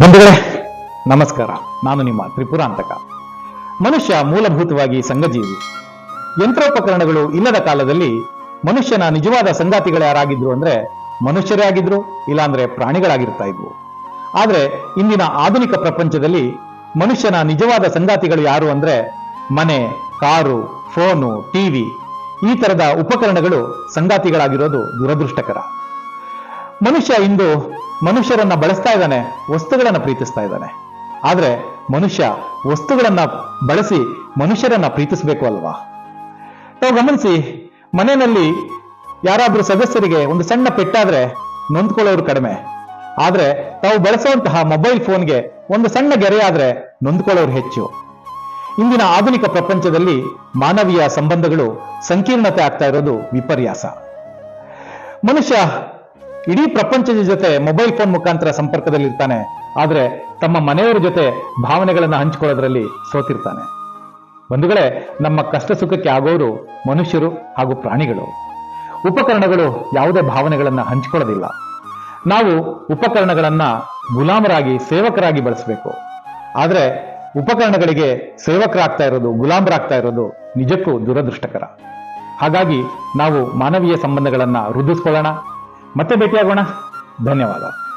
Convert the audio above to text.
ಬಂಧುಗಳೇ, ನಮಸ್ಕಾರ. ನಾನು ನಿಮ್ಮ ತ್ರಿಪುರಾಂತಕ. ಮನುಷ್ಯ ಮೂಲಭೂತವಾಗಿ ಸಂಘಜೀವಿ. ಯಂತ್ರೋಪಕರಣಗಳು ಇಲ್ಲದ ಕಾಲದಲ್ಲಿ ಮನುಷ್ಯನ ನಿಜವಾದ ಸಂಗಾತಿಗಳು ಯಾರಾಗಿದ್ರು ಅಂದ್ರೆ ಮನುಷ್ಯರೇ ಆಗಿದ್ರು, ಇಲ್ಲಾಂದ್ರೆ ಪ್ರಾಣಿಗಳಾಗಿರ್ತಾ ಇದ್ವು. ಆದ್ರೆ ಇಂದಿನ ಆಧುನಿಕ ಪ್ರಪಂಚದಲ್ಲಿ ಮನುಷ್ಯನ ನಿಜವಾದ ಸಂಗಾತಿಗಳು ಯಾರು ಅಂದ್ರೆ ಮನೆ, ಕಾರು, ಫೋನು ಟಿವಿ ಈ ತರದ ಉಪಕರಣಗಳು ಸಂಗಾತಿಗಳಾಗಿರೋದು ದುರದೃಷ್ಟಕರ. ಮನುಷ್ಯ ಇಂದು ಮನುಷ್ಯರನ್ನ ಬಳಸ್ತಾ ಇದ್ದಾನೆ, ವಸ್ತುಗಳನ್ನ ಪ್ರೀತಿಸ್ತಾ ಇದ್ದಾನೆ. ಆದ್ರೆ ಮನುಷ್ಯ ವಸ್ತುಗಳನ್ನ ಬಳಸಿ ಮನುಷ್ಯರನ್ನ ಪ್ರೀತಿಸಬೇಕು ಅಲ್ವಾ? ನಾವು ಗಮನಿಸಿ, ಮನೆಯಲ್ಲಿ ಯಾರಾದ್ರೂ ಸದಸ್ಯರಿಗೆ ಒಂದು ಸಣ್ಣ ಪೆಟ್ಟಾದ್ರೆ ನೊಂದ್ಕೊಳ್ಳೋರು ಕಡಿಮೆ. ಆದ್ರೆ ತಾವು ಬಳಸುವಂತಹ ಮೊಬೈಲ್ ಫೋನ್ಗೆ ಒಂದು ಸಣ್ಣ ಗೆರೆಯಾದ್ರೆ ನೊಂದ್ಕೊಳ್ಳೋರು ಹೆಚ್ಚು. ಇಂದಿನ ಆಧುನಿಕ ಪ್ರಪಂಚದಲ್ಲಿ ಮಾನವೀಯ ಸಂಬಂಧಗಳು ಸಂಕೀರ್ಣತೆ ಆಗ್ತಾ ಇರೋದು ವಿಪರ್ಯಾಸ. ಮನುಷ್ಯ ಇಡೀ ಪ್ರಪಂಚದ ಜೊತೆ ಮೊಬೈಲ್ ಫೋನ್ ಮುಖಾಂತರ ಸಂಪರ್ಕದಲ್ಲಿರ್ತಾನೆ. ಆದ್ರೆ ತಮ್ಮ ಮನೆಯವರ ಜೊತೆ ಭಾವನೆಗಳನ್ನ ಹಂಚಿಕೊಳ್ಳೋದ್ರಲ್ಲಿ ಸೋತಿರ್ತಾನೆ. ಬಂಧುಗಳೇ, ನಮ್ಮ ಕಷ್ಟ ಸುಖಕ್ಕೆ ಆಗೋರು ಮನುಷ್ಯರು ಹಾಗೂ ಪ್ರಾಣಿಗಳು. ಉಪಕರಣಗಳು ಯಾವುದೇ ಭಾವನೆಗಳನ್ನ ಹಂಚಿಕೊಳ್ಳೋದಿಲ್ಲ. ನಾವು ಉಪಕರಣಗಳನ್ನ ಗುಲಾಮರಾಗಿ, ಸೇವಕರಾಗಿ ಬಳಸಬೇಕು. ಆದ್ರೆ ಉಪಕರಣಗಳಿಗೆ ಸೇವಕರಾಗ್ತಾ ಇರೋದು, ಗುಲಾಮರಾಗ್ತಾ ಇರೋದು ನಿಜಕ್ಕೂ ದುರದೃಷ್ಟಕರ. ಹಾಗಾಗಿ ನಾವು ಮಾನವೀಯ ಸಂಬಂಧಗಳನ್ನ ವೃದ್ಧಿಸ್ಕೊಳ್ಳೋಣ. ಮತ್ತೆ ಭೇಟಿಯಾಗೋಣ. ಧನ್ಯವಾದ.